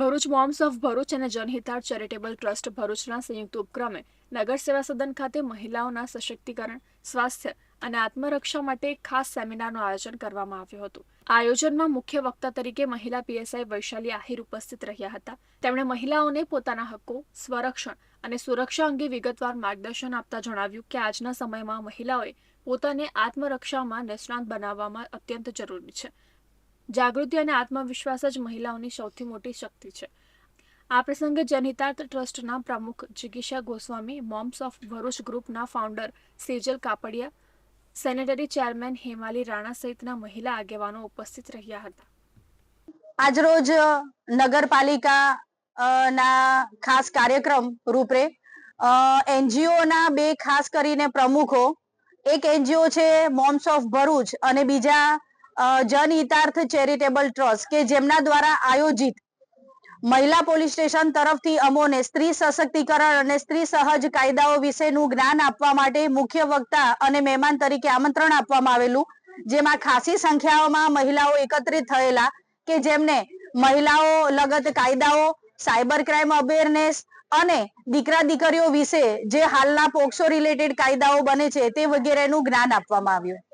Bharuch moms of Bharuch અને જનહિતાર charitable trust ભરૂચના સંયુક્ત ઉપક્રમે નગર સેવા સદન ખાતે મહિલાઓના સશક્તિકરણ, સ્વાસ્થ્ય અને આત્મરક્ષા માટે ખાસ સેમિનારનું આયોજન કરવામાં આવ્યું હતું. આયોજનમાં મુખ્ય વક્તા તરીકે મહિલા પીએસઆઈ વૈશાલી આહિર ઉપસ્થિત રહ્યા હતા. તેમણે મહિલાઓને પોતાના હક્કો, સ્વરક્ષણ અને સુરક્ષા અંગે વિગતવાર માર્ગદર્શન આપતા જણાવ્યું કે આજના સમયમાં મહિલાઓએ પોતાને આત્મરક્ષામાં નિષ્ણાંત બનાવવામાં અત્યંત જરૂરી છે. જાગૃતિ અને આત્મવિશ્વાસ જ મહિલાઓની સૌથી મોટી શક્તિ છે. આ પ્રસંગે જનહિતાર્થ ટ્રસ્ટના પ્રમુખ જિગીશા ગોસ્વામી મોમ્સ ઓફ ભરૂચ ગ્રુપના founder Sejal Kapadia, sanitary chairman Hemali Rana સહિતના મહિલા આગેવાનો ઉપસ્થિત રહ્યા હતા. આજરોજ નગરપાલિકા ના ખાસ કાર્યક્રમ રૂપે એનજીઓના બે ખાસ કરીને પ્રમુખો, એક એનજીઓ છે મોમ્સ ઓફ ભરૂચ અને બીજા જનહિતાર્થ ચેરિટેબલ ટ્રસ્ટ કે જેમના દ્વારા આયોજિત મહિલા પોલીસ સ્ટેશન તરફથી અમોને સ્ત્રી સશક્તિકરણ અને સ્ત્રી સહજ કાયદાઓ વિશેનું જ્ઞાન આપવા માટે મુખ્ય વક્તા અને મહેમાન તરીકે આમંત્રણ આપવામાં આવેલું, જેમાં ખાસી સંખ્યાઓમાં મહિલાઓ એકત્રિત થયેલા કે જેમને મહિલાઓ લગત કાયદાઓ, સાયબર ક્રાઇમ અવેરનેસ અને દીકરા દીકરીઓ વિશે જે હાલના પોક્સો રિલેટેડ કાયદાઓ બને છે તે વગેરેનું જ્ઞાન આપવામાં આવ્યું.